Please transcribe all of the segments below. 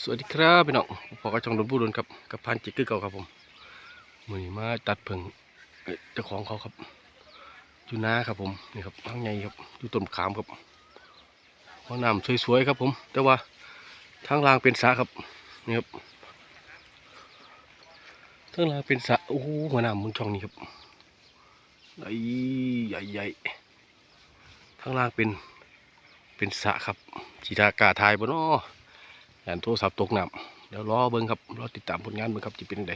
สวัสดีครับพี่น้องพอกระจองดนบูดนครับกับพันจิกเกอร์เก่าครับผมมือนี้มาตัดเพิงเจ้าของเขาครับอยู่นาครับผมนี่ครับข้างในครับอยู่ต้นขามครับหัวน้ำสวยๆครับผม แต่ว่าทางล่างเป็นสระครับนี่ครับทางล่างเป็นสระโอ้โหหัวน้ำมันช่องนี้ครับใหญ่ใหญ่ใหญ่ทางล่างเป็นเป็นสระครับจีตากาทายบนอ้อ งานโทรศัพท์ตกน้ำเดี๋ยวรอเบิ้งครับรอติดตามผลงานเบิ้งครับจะเป็นไง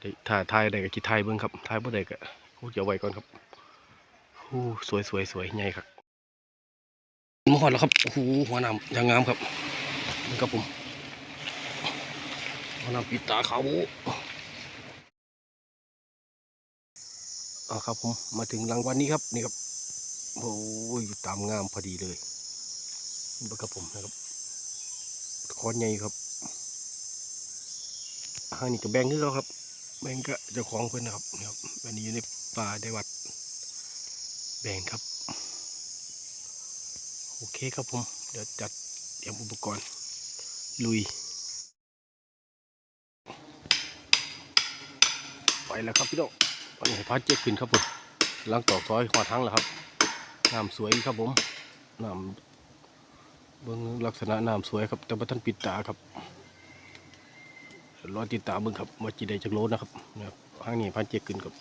ได้ถ่ายถ่ายได้ก็จิถ่ายเบิ้งครับถ่ายบ่ได้ก็คงจะเอาไว้ก่อนครับโอ้สวยสวยสวยใหญ่ครับมอดแล้วครับโอ้โหหัวน้ำยังงามครับนี่ครับผมหัวน้ำปิดตาขาเอาครับผมมาถึงรางวัลนี้ครับนี่ครับโอ้ยตามงามพอดีเลยนี่ครับผมนะครับ คอนใหญ่ครับอันนี้ก็แบ่งคือเขาครับ แบ่งก็เจ้าของเพื่อนนะครับนี่ครับอันนี้อยู่ในป่าได้วัด แบ่งครับ โอเคครับผม เดี๋ยวจัดเตรียมอุปกรณ์ ลุย ไปแล้วครับพี่น้องวันนี้พัดเจ็ดขึ้นครับผมล้างตอกซอยขวาทั้งแล้วครับน้ำสวยครับผมน้ำ เบื้งลักษณะน้ำสวยครับ แต่ว่าท่านปิดตาครับรอติดตามเบื้งครับว่าจีได้จากโลนะครับนะครับห้างนี้พันเจ็กขึ้นครับ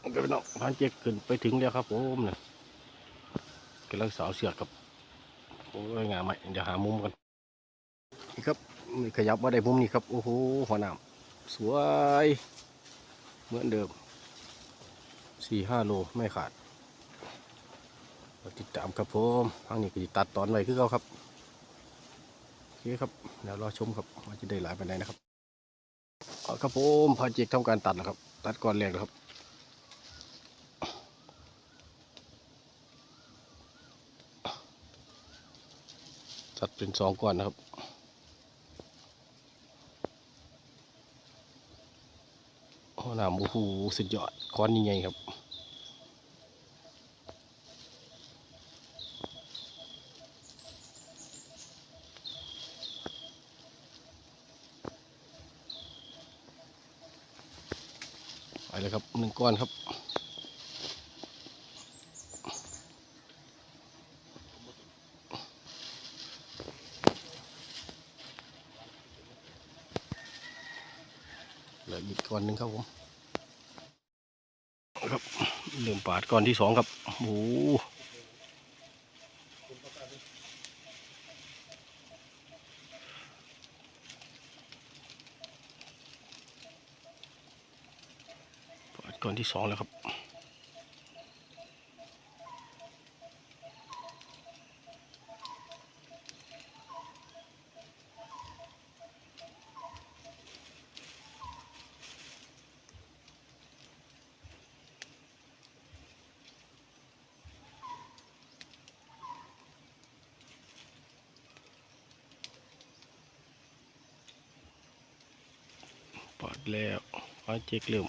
โอเคพี่น้องพันเจ็กขึ้นไปถึงแล้วครับผมเนี่ยกำลังสาวเสือกครับโอ้ยงามไหมเดี๋ยวหามุมกันนี่ครับขยับมาได้มุมนี้ครับโอ้โหหัวน้ำสวย เหมือนเดิมสี่ห้าโลไม่ขาด ติดตามครับผมทางนี้ก็จะตัดตอนไว้คือเขาครับโอเคครับเดี๋ยวรอชมครับว่าจะได้หลายปันไดนนะครับเอาครับผมพอเจกทำการตัดแล้วครับ ตัดก่อนแรกแล้วครับตัดเป็นสองก้อนนะครับโอ้น้ำโอ้โหสุดยอดก้อนใหญ่ๆครับ ไปเลยครับหนึ่ง ก้อนครับเหลืออีกก้อนหนึ่งครับผม ครับเริ่มปาดก้อนที่สองครับโอ้ โหปาดก้อนที่สองแล้วครับปาดแล้วปาดเจ๊กเริ่ม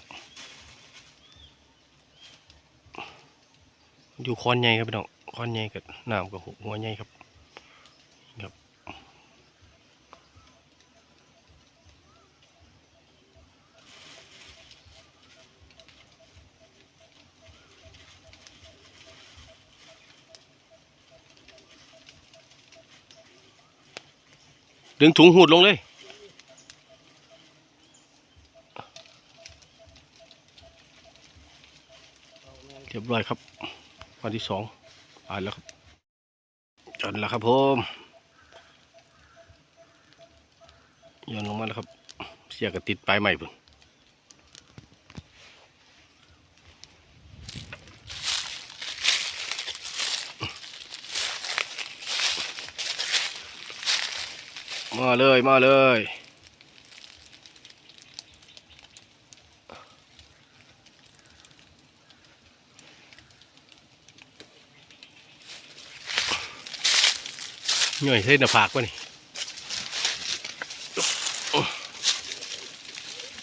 อยู่คอนใหญ่ครับพี่น้องคอนใหญ่กับน้ำกับหัวใหญ่ครับครับดึงถุงหูดลงเลยเรียบร้อยครับ วันที่สองผ่านแล้วครับจนแล้วครับผมโย้อนลงมาแล้วครับ เสียกระติดปลายใหม่เพิ่งมาเลย มาเลย หน่อยเส้นหน้าผากวะนี่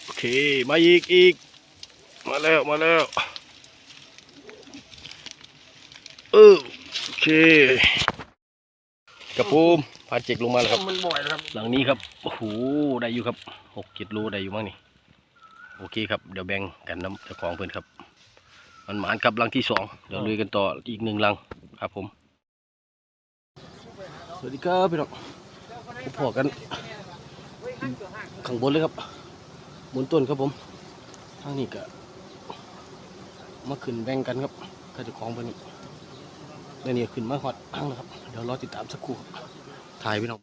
โอเค มาอีกอีก มาแล้ว มาแล้ว เออโอเค กระปูมพาเจกลงมาแล้วครับ มันบ่อยนะครับ หลังนี้ครับ โอ้โห ได้อยู่ครับหกเจ็ดโลได้อยู่มั้งนี่ โอเคครับ เดี๋ยวแบ่งกันน้ำเจ้าของเพื่อนครับ มันหมานครับลังที่สองเดี๋ยวลุยกันต่ออีกหนึ่งลังครับผมส วัสดีครับพี่น้องพอกันข้างบนเลยครับบนต้นครับผมทางนี้ก็มาขึ้นแบ่งกันครับถ้าเจ้าของเพื่อนนี่แล้วนี่ขึ้นมาหอดทางแล้วครับ เดี๋ยวรอติดตามสักครู่ถ่ายพี่น้อง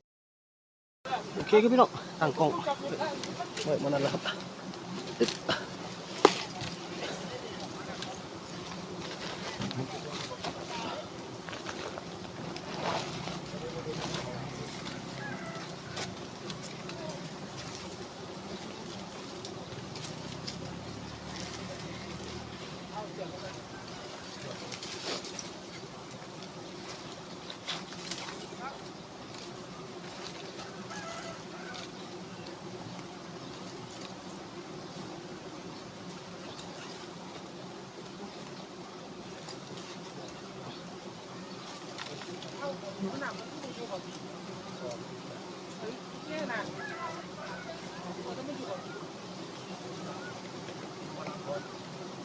โอเคครับพี่น้องตั้งกล้องเปิดมานั่นแล้วครับ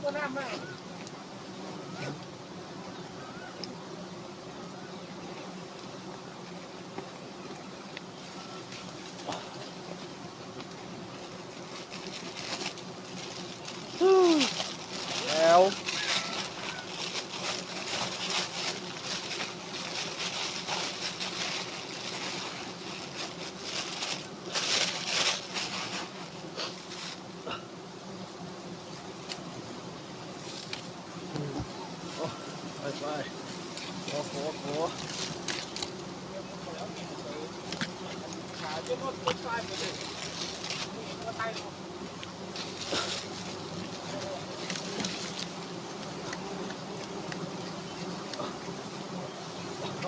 อึ๊บแ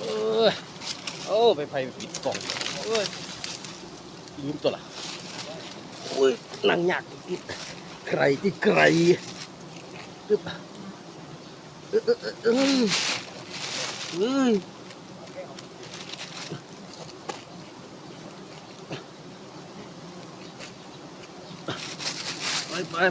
เออโอ้ไปไฟปิดกล่องเอ้ยลืมตัวละโอ้ยหนังหยักใครที่ใครตึ๊บเออเออเออเออ เอ้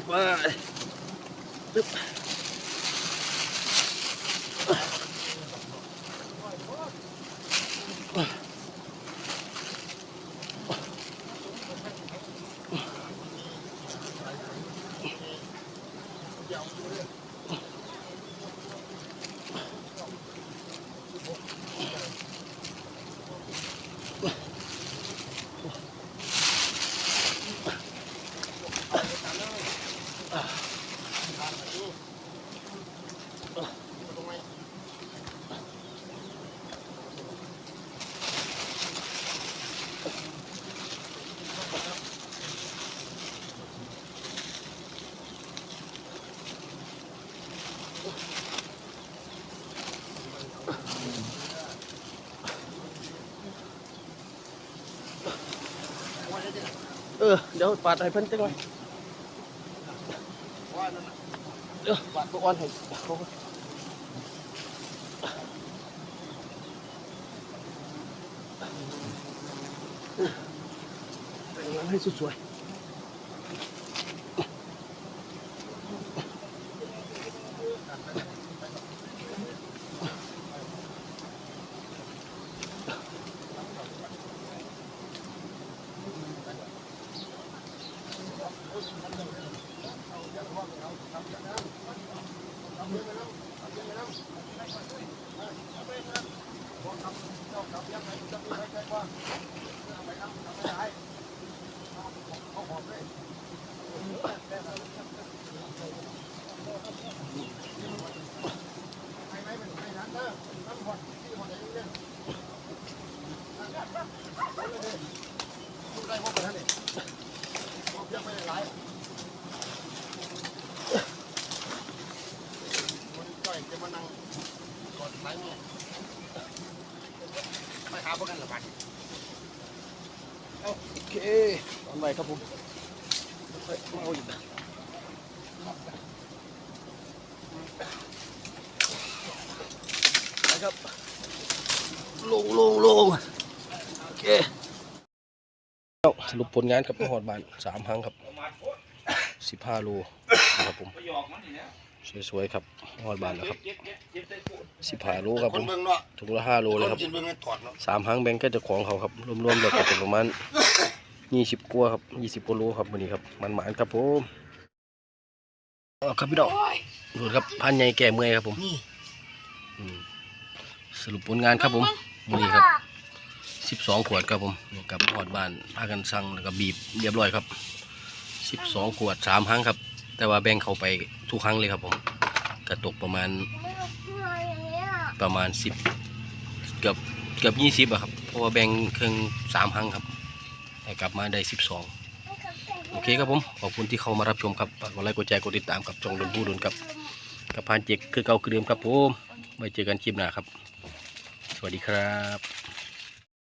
ดี๋ยวปาดให้เพิ่นจังหน่อยเดี๋ยวปาดตัวอ่อนให้เขาแต่งงานให้สวยๆ ครับผมเฮ้ยมาเอาอีกนะนะครับลงลงลงโอเคเอาสรุปผลงานครับหอดบานสามครั้งครับสิบห้าโลนะครับผมสวยๆครับหอดบานแล้วครับสิบห้าโลครับคผนมเบิ่งเนาะถุงละห้าโลคเลยนครับกินเบิ่งให้ถอดเนาะสามหางแบงก์ก็จะของเขาครับรวมๆแล้วก็เป็นประมาณ ยี่สิบกว่าครับยี่สิบกว่าโลครับวันนี้ครับมันหมานครับผมเอาครับพี่ดอกดูครับพันใหญ่แก่เมื่อยครับผมนี่อืมสรุปผลงานครับผมวันนี้ครับสิบสองขวดครับผมนี่กับหอดบ้านพากันสั่งแล้วก็บีบเรียบร้อยครับสิบสองขวดสามครั้งครับ แต่ว่าแบ่งเข้าไปทุกครั้งเลยครับผมกระตกประมาณประมาณสิบเกือบเกือบยี่สิบอะครับเพราะว่าแบ่งเครื่องสามครั้งครับ แต่กลับมาได้สิบสองโอเคครับผม ขอบคุณที่เข้ามารับชมครับฝากกดไลค์กดแชร์กดติดตามกับจองดนผู้ดนกับกับพานเจกคือเก่าคือเดิมครับผมไว้เจอกันคลิปหน้าครับ สวัสดีครับ